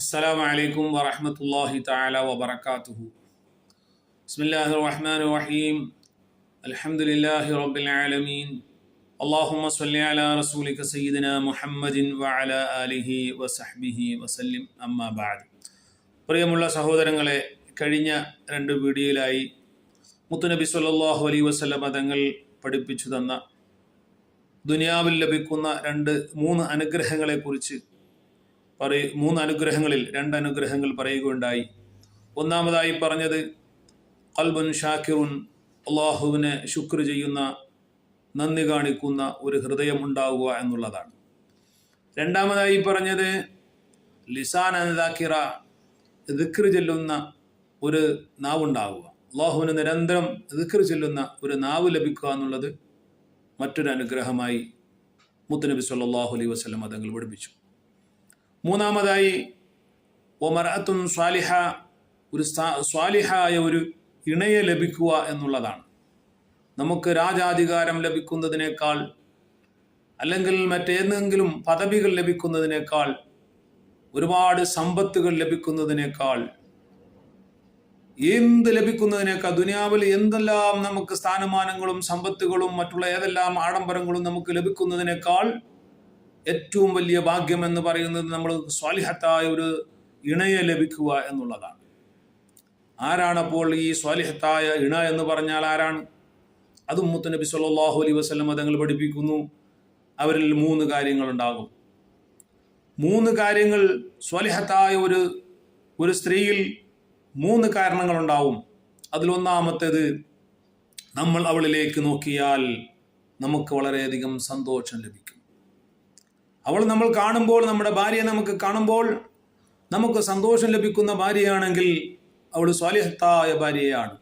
അസ്സലാമലൈക്കും വറഹമത്തല്ലാഹി താല വബർക്കാത്തുഹു ബിസ്മില്ലാഹി റഹ്മാൻ റഹീം അൽഹംദുലില്ലാഹി റബ്ബിൽ ആലമീൻ. അള്ളാഹുമ്മ സല്ലി അലാ റസൂലിക സയ്യിദിന മുഹമ്മദിൻ വഅല ആലിഹി വസഹ്ബിഹി വസല്ലിം. അമ്മ ബാദ്. പ്രിയമുള്ള സഹോദരങ്ങളെ കഴിഞ്ഞ രണ്ട് വീഡിയോയിലായി മുത്തുനബി സല്ലല്ലാഹു അലൈഹി വസല്ലം തങ്ങൾ പഠിപ്പിച്ചു തന്ന ദുനിയാവിൽ ലഭിക്കുന്ന രണ്ട് മൂന്ന് അനുഗ്രഹങ്ങളെക്കുറിച്ച് പറയ മൂന്ന് അനുഗ്രഹങ്ങളിൽ രണ്ട് അനുഗ്രഹങ്ങൾ പറയുകയുണ്ടായി. ഒന്നാമതായി പറഞ്ഞത് കൽബുൻ ഷാക്കിറുൻ അള്ളാഹുവിനെ ശുക്ർ ചെയ്യുന്ന നന്ദി കാണിക്കുന്ന ഒരു ഹൃദയം ഉണ്ടാവുക എന്നുള്ളതാണ്. രണ്ടാമതായി പറഞ്ഞത് ലിസാൻ അനദാക്കിറ ദിക്ർ ചെല്ലുന്ന ഒരു നാവുണ്ടാവുക. അള്ളാഹുവിന് നിരന്തരം ദിക്ർ ചെല്ലുന്ന ഒരു നാവ് ലഭിക്കുക എന്നുള്ളത് മറ്റൊരു അനുഗ്രഹമായി മുത്തുനബി സല്ലാഹു അലൈ വസ്ലം അതങ്ങൾ പഠിപ്പിച്ചു മൂന്നാമതായി ഒമറത്തും സ്വാലിഹ ഒരു സ്വാലിഹായ ഒരു ഇണയെ ലഭിക്കുക എന്നുള്ളതാണ്. നമുക്ക് രാജാധികാരം ലഭിക്കുന്നതിനേക്കാൾ അല്ലെങ്കിൽ മറ്റേതെങ്കിലും പദവികൾ ലഭിക്കുന്നതിനേക്കാൾ ഒരുപാട് സമ്പത്തുകൾ ലഭിക്കുന്നതിനേക്കാൾ എന്ത് ലഭിക്കുന്നതിനേക്കാൾ ദുനിയാവിൽ എന്തെല്ലാം നമുക്ക് സ്ഥാനമാനങ്ങളും സമ്പത്തുകളും മറ്റുള്ള ഏതെല്ലാം ആഡംബരങ്ങളും നമുക്ക് ലഭിക്കുന്നതിനേക്കാൾ ഏറ്റവും വലിയ ഭാഗ്യം എന്ന് പറയുന്നത് നമ്മൾ സ്വാലിഹത്തായ ഒരു ഇണയെ ലഭിക്കുക എന്നുള്ളതാണ്. ആരാണപ്പോൾ ഈ സ്വാലിഹത്തായ ഇണ എന്ന് പറഞ്ഞാൽ ആരാണ്? അതും മുത്തനബി സല്ലാഹു അലൈ വസ്ലം തങ്ങൾ പഠിപ്പിക്കുന്നു. അവരിൽ മൂന്ന് കാര്യങ്ങളുണ്ടാകും മൂന്ന് കാര്യങ്ങൾ സ്വാലിഹത്തായ ഒരു ഒരു സ്ത്രീയിൽ മൂന്ന് കാരണങ്ങളുണ്ടാവും. അതിലൊന്നാമത്തേത് നമ്മൾ അവളിലേക്ക് നോക്കിയാൽ നമുക്ക് വളരെയധികം സന്തോഷം ലഭിക്കും. അവൾ നമ്മൾ കാണുമ്പോൾ നമ്മുടെ ഭാര്യയെ നമുക്ക് കാണുമ്പോൾ നമുക്ക് സന്തോഷം ലഭിക്കുന്ന ഭാര്യയാണെങ്കിൽ അവൾ സ്വാലിഹത്തായ ഭാര്യയാണ്.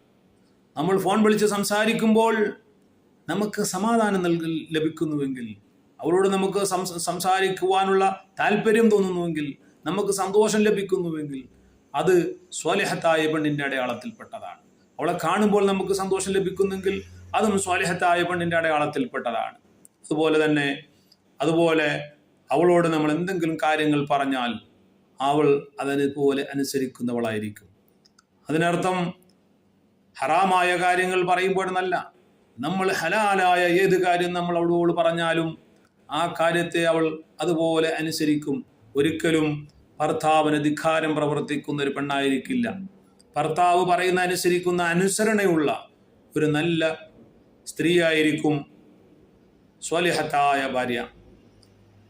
നമ്മൾ ഫോൺ വിളിച്ച് സംസാരിക്കുമ്പോൾ നമുക്ക് സമാധാനം നൽകി ലഭിക്കുന്നുവെങ്കിൽ അവളോട് നമുക്ക് സംസ- സംസാരിക്കുവാനുള്ള താല്പര്യം തോന്നുന്നുവെങ്കിൽ നമുക്ക് സന്തോഷം ലഭിക്കുന്നുവെങ്കിൽ അത് സ്വാലിഹത്തായ പെണ്ണിന്റെ അടയാളത്തിൽപ്പെട്ടതാണ്. അവളെ കാണുമ്പോൾ നമുക്ക് സന്തോഷം ലഭിക്കുന്നെങ്കിൽ അതും സ്വാലിഹത്തായ പെണ്ണിന്റെ അടയാളത്തിൽപ്പെട്ടതാണ്. അതുപോലെ തന്നെ അതുപോലെ അവളോട് നമ്മൾ എന്തെങ്കിലും കാര്യങ്ങൾ പറഞ്ഞാൽ അവൾ അതിനുപോലെ അനുസരിക്കുന്നവളായിരിക്കും. അതിനർത്ഥം ഹറാമായ കാര്യങ്ങൾ പറയുമ്പോഴെന്നല്ല നമ്മൾ ഹലാലായ ഏത് കാര്യം നമ്മൾ അവളോട് പറഞ്ഞാലും ആ കാര്യത്തെ അവൾ അതുപോലെ അനുസരിക്കും. ഒരിക്കലും ഭർത്താവിന് ധിക്കാരം പ്രവർത്തിക്കുന്ന ഒരു പെണ്ണായിരിക്കില്ല. ഭർത്താവ് പറയുന്ന അനുസരിക്കുന്ന അനുസരണയുള്ള ഒരു നല്ല സ്ത്രീയായിരിക്കും സ്വലിഹത്തായ ഭാര്യ.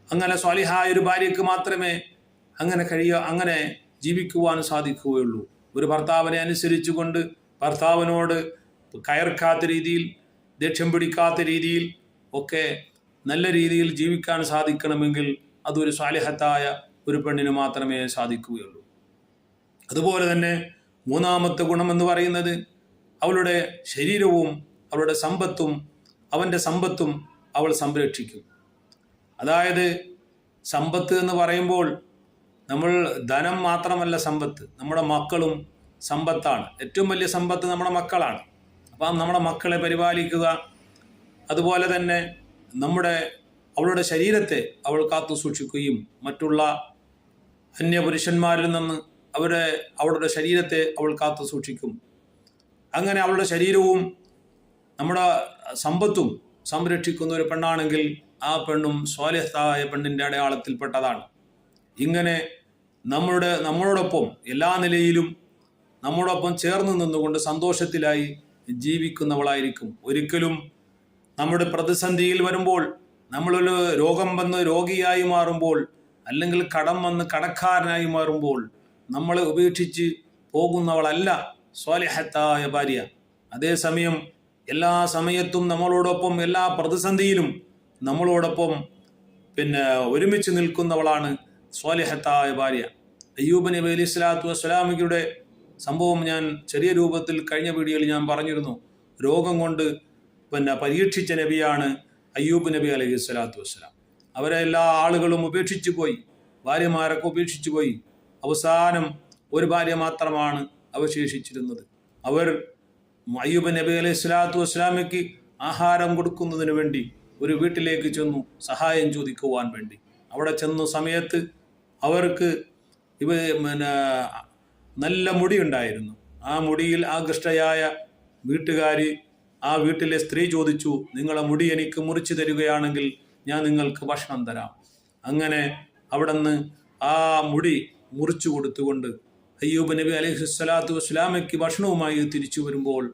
അങ്ങനെ സ്വാലിഹായ ഒരു ഭാര്യയ്ക്ക് മാത്രമേ അങ്ങനെ കഴിയ അങ്ങനെ ജീവിക്കുവാൻ സാധിക്കുകയുള്ളൂ. ഒരു ഭർത്താവിനെ അനുസരിച്ചുകൊണ്ട് ഭർത്താവിനോട് കയർക്കാത്ത രീതിയിൽ ദേഷ്യം പിടിക്കാത്ത രീതിയിൽ ഒക്കെ നല്ല രീതിയിൽ ജീവിക്കാൻ സാധിക്കണമെങ്കിൽ അതൊരു സ്വാലിഹത്തായ ഒരു പെണ്ണിന് മാത്രമേ സാധിക്കുകയുള്ളൂ. അതുപോലെ തന്നെ മൂന്നാമത്തെ ഗുണമെന്ന് പറയുന്നത് അവളുടെ ശരീരവും അവളുടെ സമ്പത്തും അവന്റെ സമ്പത്തും അവൾ സംരക്ഷിക്കും. അതായത് സമ്പത്ത് എന്ന് പറയുമ്പോൾ നമ്മൾ ധനം മാത്രമല്ല സമ്പത്ത് നമ്മുടെ മക്കളും സമ്പത്താണ്. ഏറ്റവും വലിയ സമ്പത്ത് നമ്മുടെ മക്കളാണ്. അപ്പം നമ്മുടെ മക്കളെ പരിപാലിക്കുക അതുപോലെ തന്നെ നമ്മുടെ അവളുടെ ശരീരത്തെ അവൾ കാത്തു സൂക്ഷിക്കുകയും മറ്റുള്ള അന്യപുരുഷന്മാരിൽ നിന്ന് അവരെ അവളുടെ ശരീരത്തെ അവൾ കാത്തു സൂക്ഷിക്കും. അങ്ങനെ അവളുടെ ശരീരവും നമ്മുടെ സമ്പത്തും സംരക്ഷിക്കുന്ന ഒരു പെണ്ണാണെങ്കിൽ ആ പെണ്ണും സ്വാലിഹത്തായ പെണ്ണിന്റെ അടയാളത്തിൽപ്പെട്ടതാണ്. ഇങ്ങനെ നമ്മളുടെ നമ്മളോടൊപ്പം എല്ലാ നിലയിലും നമ്മളോടൊപ്പം ചേർന്ന് നിന്നുകൊണ്ട് സന്തോഷത്തിലായി ജീവിക്കുന്നവളായിരിക്കും. ഒരിക്കലും നമ്മുടെ പ്രതിസന്ധിയിൽ വരുമ്പോൾ നമ്മളൊരു രോഗം വന്ന് രോഗിയായി മാറുമ്പോൾ അല്ലെങ്കിൽ കടം വന്ന് കടക്കാരനായി മാറുമ്പോൾ നമ്മളെ ഉപേക്ഷിച്ച് പോകുന്നവളല്ല സ്വാലിഹത്തായ ഭാര്യ. അതേസമയം എല്ലാ സമയത്തും നമ്മളോടൊപ്പം എല്ലാ പ്രതിസന്ധിയിലും നമ്മളോടൊപ്പം പിന്നെ ഒരുമിച്ച് നിൽക്കുന്നവളാണ് സ്വാലിഹത്തായ ഭാര്യ. അയ്യൂബ് നബി അലി സ്വലാത്തു വസ്സലാമിയുടെ സംഭവം ഞാൻ ചെറിയ രൂപത്തിൽ കഴിഞ്ഞ വീഡിയോയിൽ ഞാൻ പറഞ്ഞിരുന്നു. രോഗം കൊണ്ട് പിന്നെ പരീക്ഷിച്ച നബിയാണ് അയ്യൂബ് നബി അലൈഹി സ്വലാത്തു വസ്സലാം. അവരെ എല്ലാ ആളുകളും ഉപേക്ഷിച്ചു പോയി. ഭാര്യമാരൊക്കെ ഉപേക്ഷിച്ചു പോയി. അവസാനം ഒരു ഭാര്യ മാത്രമാണ് അവശേഷിച്ചിരുന്നത്. അവർ അയ്യൂബ് നബി അലൈഹി സ്വലാത്തു വസ്സലാമയ്ക്ക് ആഹാരം കൊടുക്കുന്നതിന് വേണ്ടി ഒരു വീട്ടിലേക്ക് ചെന്നു സഹായം ചോദിക്കുവാൻ വേണ്ടി. അവിടെ ചെന്ന സമയത്ത് അവർക്ക് ഇവ പിന്നെ നല്ല മുടി ഉണ്ടായിരുന്നു ആ മുടിയിൽ ആകൃഷ്ടയായ വീട്ടുകാരി ആ വീട്ടിലെ സ്ത്രീ ചോദിച്ചു നിങ്ങളെ മുടി എനിക്ക് മുറിച്ചു തരികയാണെങ്കിൽ ഞാൻ നിങ്ങൾക്ക് ഭക്ഷണം തരാം. അങ്ങനെ അവിടുന്ന് ആ മുടി മുറിച്ചു കൊടുത്തുകൊണ്ട് അയ്യൂബ് നബി അലൈഹി സ്വലാത്തു വസ്സലാമയ്ക്ക് ഭക്ഷണവുമായി തിരിച്ചു വരുമ്പോൾ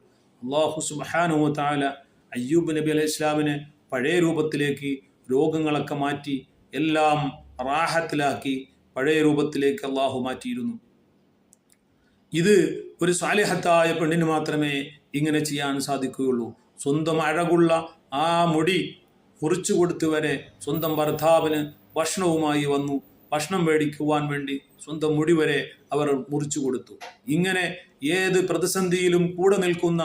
അള്ളാഹു സുബാനു താല അയ്യൂബ് നബി അലൈഹി ഇസ്ലാമിനെ പഴയ രൂപത്തിലേക്ക് രോഗങ്ങളൊക്കെ മാറ്റി എല്ലാം റാഹത്തിലാക്കി പഴയ രൂപത്തിലേക്ക് അള്ളാഹു മാറ്റിയിരുന്നു. ഇത് ഒരു സാലിഹത്തായ പെണ്ണിന് മാത്രമേ ഇങ്ങനെ ചെയ്യാൻ സാധിക്കുകയുള്ളൂ. സ്വന്തം അഴകുള്ള ആ മുടി മുറിച്ചു കൊടുത്തു വരെ സ്വന്തം ഭർത്താവിന് ഭക്ഷണവുമായി വന്നു. ഭക്ഷണം മേടിക്കുവാൻ വേണ്ടി സ്വന്തം മുടി വരെ അവർ മുറിച്ചു കൊടുത്തു. ഇങ്ങനെ ഏത് പ്രതിസന്ധിയിലും കൂടെ നിൽക്കുന്ന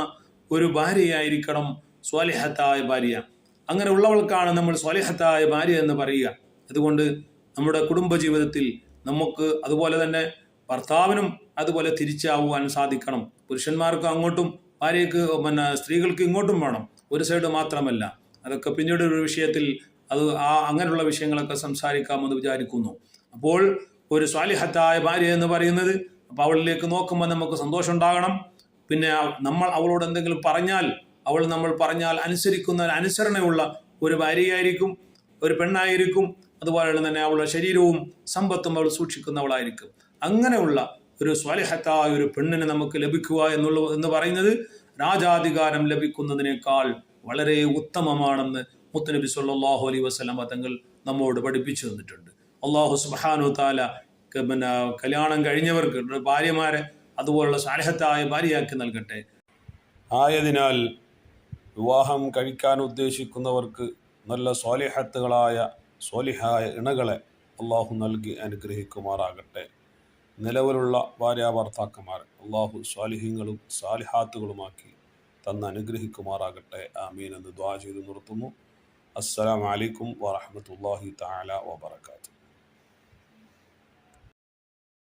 ഒരു ഭാര്യയായിരിക്കണം സ്വാലിഹത്തായ ഭാര്യ. അങ്ങനെ ഉള്ളവൾക്കാണ് നമ്മൾ സ്വാലിഹത്തായ ഭാര്യ എന്ന് പറയുക. അതുകൊണ്ട് നമ്മുടെ കുടുംബജീവിതത്തിൽ നമുക്ക് അതുപോലെ തന്നെ ഭർത്താവിനും അതുപോലെ തിരിച്ചാവുവാൻ സാധിക്കണം. പുരുഷന്മാർക്ക് അങ്ങോട്ടും ഭാര്യക്ക് പിന്നെ സ്ത്രീകൾക്ക് ഇങ്ങോട്ടും വേണം. ഒരു സൈഡ് മാത്രമല്ല. അതൊക്കെ പിന്നീട് ഒരു വിഷയത്തിൽ അത് ആ അങ്ങനെയുള്ള വിഷയങ്ങളൊക്കെ സംസാരിക്കാമെന്ന് വിചാരിക്കുന്നു. അപ്പോൾ ഒരു സ്വാലിഹത്തായ ഭാര്യ എന്ന് പറയുന്നത് അപ്പോൾ അവളിലേക്ക് നോക്കുമ്പോൾ നമുക്ക് സന്തോഷം ഉണ്ടാകണം പിന്നെ നമ്മൾ അവളോട് എന്തെങ്കിലും പറഞ്ഞാൽ അവൾ നമ്മൾ പറഞ്ഞാൽ അനുസരിക്കുന്ന അനുസരണയുള്ള ഒരു ഭാര്യയായിരിക്കും ഒരു പെണ്ണായിരിക്കും. അതുപോലെ തന്നെ അവളുടെ ശരീരവും സമ്പത്തും അവൾ സൂക്ഷിക്കുന്നവളായിരിക്കും. അങ്ങനെയുള്ള ഒരു സ്വാലിഹത്തായ ഒരു പെണ്ണിനെ നമുക്ക് ലഭിക്കുക എന്നുള്ള എന്ന് പറയുന്നത് രാജാധികാരം ലഭിക്കുന്നതിനേക്കാൾ വളരെ ഉത്തമമാണെന്ന് മുത്തനബി സല്ലാഹു അലൈ വസല്ലം തങ്ങൾ നമ്മോട് പഠിപ്പിച്ചു തന്നിട്ടുണ്ട്. അള്ളാഹു സുബാനു താല പിന്നെ കല്യാണം കഴിഞ്ഞവർക്ക് ഭാര്യമാരെ അതുപോലുള്ള സാലഹത്തായ ഭാര്യയാക്കി നൽകട്ടെ. ആയതിനാൽ വിവാഹം കഴിക്കാൻ ഉദ്ദേശിക്കുന്നവർക്ക് നല്ല സ്വാലിഹത്തുകളായ സ്വാലിഹായ ഇണകളെ അള്ളാഹു നൽകി അനുഗ്രഹിക്കുമാറാകട്ടെ. നിലവിലുള്ള ഭാര്യാഭർത്താക്കന്മാർ അള്ളാഹു സ്വാലിഹ്യങ്ങളും സാലിഹാത്തുകളുമാക്കി തന്ന് അനുഗ്രഹിക്കുമാറാകട്ടെ. ആമീൻ എന്ന് ദ്വാ ചെയ്ത് നിർത്തുന്നു. അസ്സലാമലൈക്കും വാഹമത്തല്ലാഹി തആല വബറകാതുഹു.